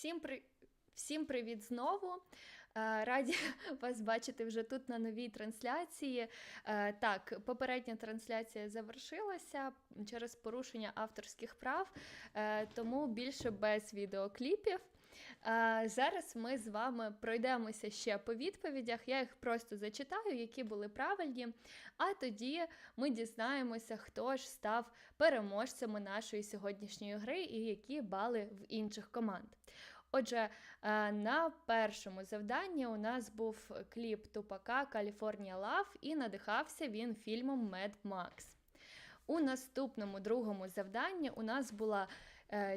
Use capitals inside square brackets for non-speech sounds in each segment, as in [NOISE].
Всім при... Всім привіт знову. Е, Раді [LAUGHS] вас бачити вже тут на новій трансляції. Е, Так, попередня трансляція завершилася через порушення авторських прав, е, тому більше без відеокліпів. Зараз ми з вами пройдемося ще по відповідях. Я їх просто зачитаю, які були правильні. А тоді ми дізнаємося, хто ж став переможцями нашої сьогоднішньої гри і які бали в інших команд. Отже, е, на першому завданні у нас був кліп Тупака California Love і надихався він фільмом Mad Max. У наступному другому завданні у нас була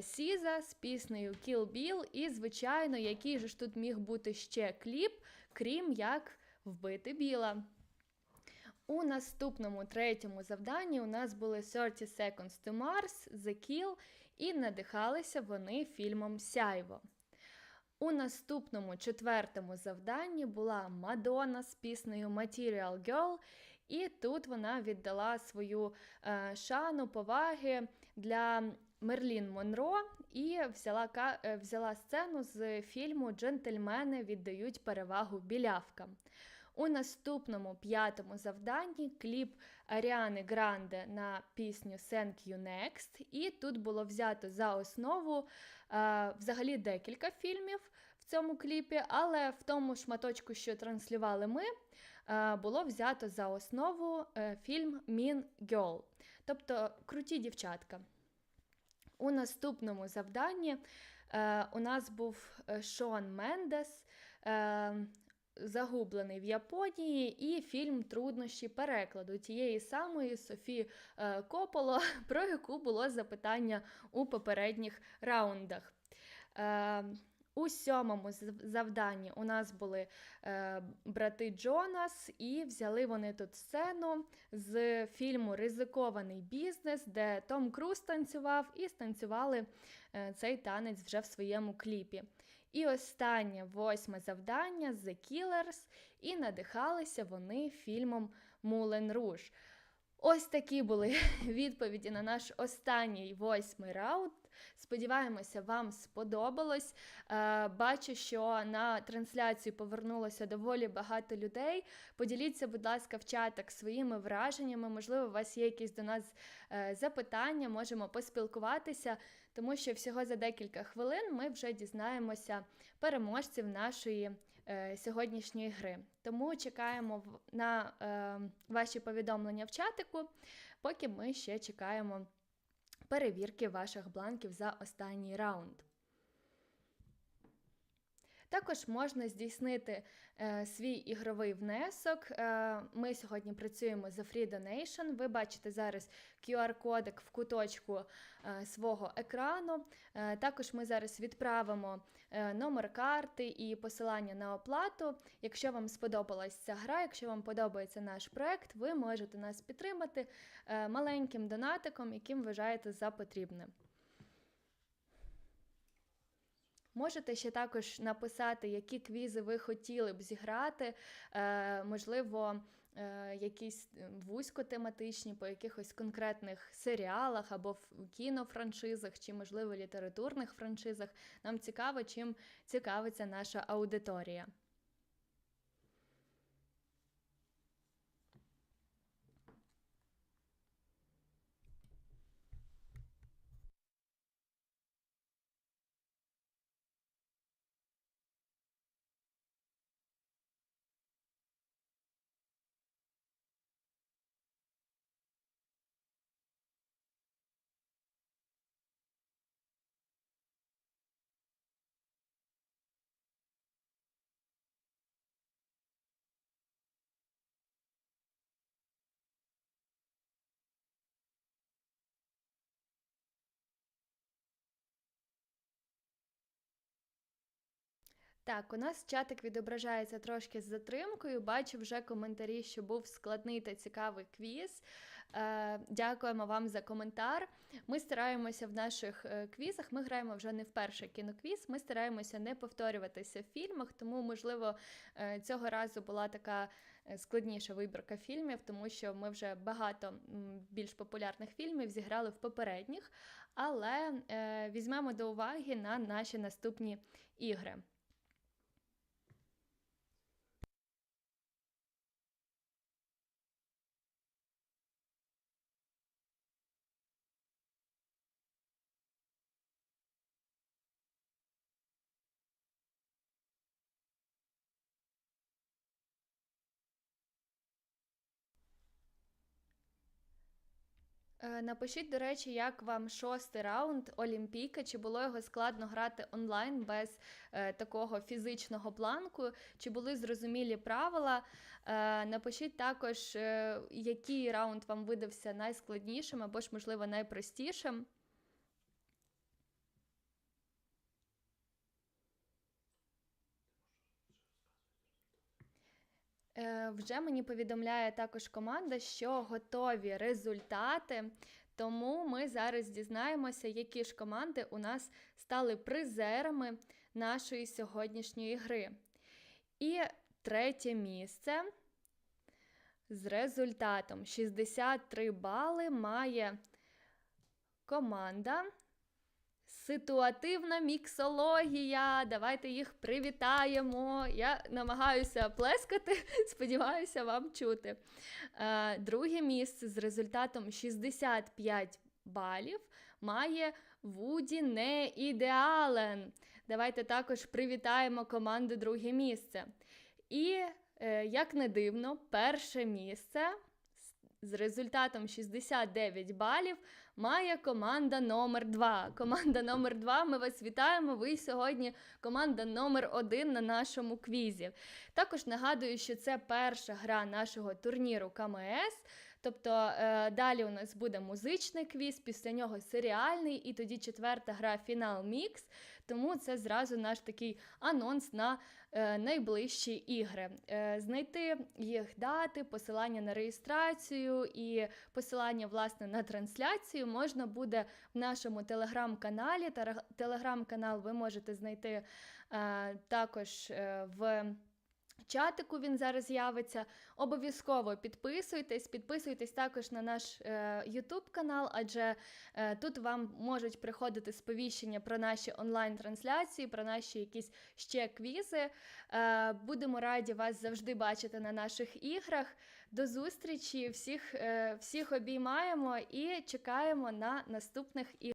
Сіза з піснею Kill Bill, і, звичайно, який же ж тут міг бути ще кліп, крім як вбити Біла. У наступному третьому завданні у нас були 30 Seconds to Mars, The Kill, і надихалися вони фільмом Сяйво. У наступному четвертому завданні була Мадонна з піснею Material Girl, і тут вона віддала свою е, шану, поваги для Мерлін Монро і взяла, е, взяла сцену з фільму Джентльмени віддають перевагу білявкам. У наступному п'ятому завданні кліп Аріани Гранде на пісню Thank You Next. І тут було взято за основу е, взагалі декілька фільмів в цьому кліпі, але в тому шматочку, що транслювали ми, було взято за основу е, фільм Mean Girl, тобто круті дівчатка. У наступному завданні е, у нас був е, Шон Мендес. Е, Загублений в Японії і фільм Труднощі перекладу тієї самої Софі е, Кополо, [LAUGHS] про яку було запитання у попередніх раундах. У сьомому завданні у нас були е, брати Джонас, і взяли вони тут сцену з фільму Ризикований бізнес, де Том Круз танцював, і станцювали е, цей танець вже в своєму кліпі. І останнє восьме завдання The Killers, і надихалися вони фільмом Мулен Руж. Ось такі були [LAUGHS] відповіді на наш останній восьмий раунд. Сподіваємося, вам сподобалось. Е, Бачу, що на трансляцію повернулося доволі багато людей. Поділіться, будь ласка, в чатах своїми враженнями. Можливо, у вас є якісь до нас е, запитання, можемо поспілкуватися, тому що всього за декілька хвилин ми вже дізнаємося переможців нашої е, сьогоднішньої гри. Тому чекаємо на е, ваші повідомлення в чатику, поки ми ще чекаємо перевірки ваших бланків за останній раунд. Також можна здійснити е, свій ігровий внесок. Е, ми сьогодні працюємо за Free Donation. Ви бачите зараз QR-кодик в куточку е, свого екрану. Е, також ми зараз відправимо е, номер карти і посилання на оплату. Якщо вам сподобалась ця гра, якщо вам подобається наш проект, ви можете нас підтримати е, маленьким донатиком, яким вважаєте за потрібне. Можете ще також написати, які квізи ви хотіли б зіграти, е, можливо, е, якісь е, вузькотематичні по якихось конкретних серіалах або в кінофраншизах, чи, можливо, літературних франшизах. Нам цікаво, чим цікавиться наша аудиторія. Так, у нас чатик відображається трошки з затримкою. Бачу вже коментарі, що був складний та цікавий квіз. Е, дякуємо вам за коментар. Ми стараємося в наших е, квізах. Ми граємо вже не вперше кіноквіз. Ми стараємося не повторюватися в фільмах, тому, можливо, е, цього разу була така е, складніша вибірка фільмів, тому що ми вже багато більш популярних фільмів зіграли в попередніх, але е, візьмемо до уваги на наші наступні ігри. Напишіть, до речі, як вам шостий раунд Олімпійка, чи було його складно грати онлайн без е, такого фізичного планку, чи були зрозумілі правила. Е, напишіть також, е, який раунд вам видався найскладнішим або ж, можливо, найпростішим. Вже мені повідомляє також команда, що готові результати. Тому ми зараз дізнаємося, які ж команди у нас стали призерами нашої сьогоднішньої гри. І третє місце з результатом 63 бали має команда Ситуативна міксологія. Давайте їх привітаємо. Я намагаюся плескати, [LAUGHS] сподіваюся, вам чути. Е, Друге місце з результатом 65 балів має Вуді не ідеален. Давайте також привітаємо команду друге місце. І, е, як не дивно, перше місце з- результатом 69 балів має команда номер 2 Команда номер 2 ми вас вітаємо. Ви сьогодні команда номер 1 на нашому квізі. Також нагадую, що це перша гра нашого турніру КМС. Тобто е, далі у нас буде музичний квіз, після нього серіальний, і тоді четверта гра фінал мікс. Тому це зразу наш такий анонс на е, найближчі ігри. Е, знайти їх дати, посилання на реєстрацію і посилання власне на трансляцію можна буде в нашому телеграм-каналі. Телеграм-канал ви можете знайти також в. Чатику він зараз з'явиться. Обов'язково підписуйтесь, підписуйтесь також на наш е, YouTube канал, адже е, тут вам можуть приходити сповіщення про наші онлайн-трансляції, про наші якісь ще квізи. Е, будемо раді вас завжди бачити на наших іграх. До зустрічі! Всіх, е, всіх обіймаємо і чекаємо на наступних ігор.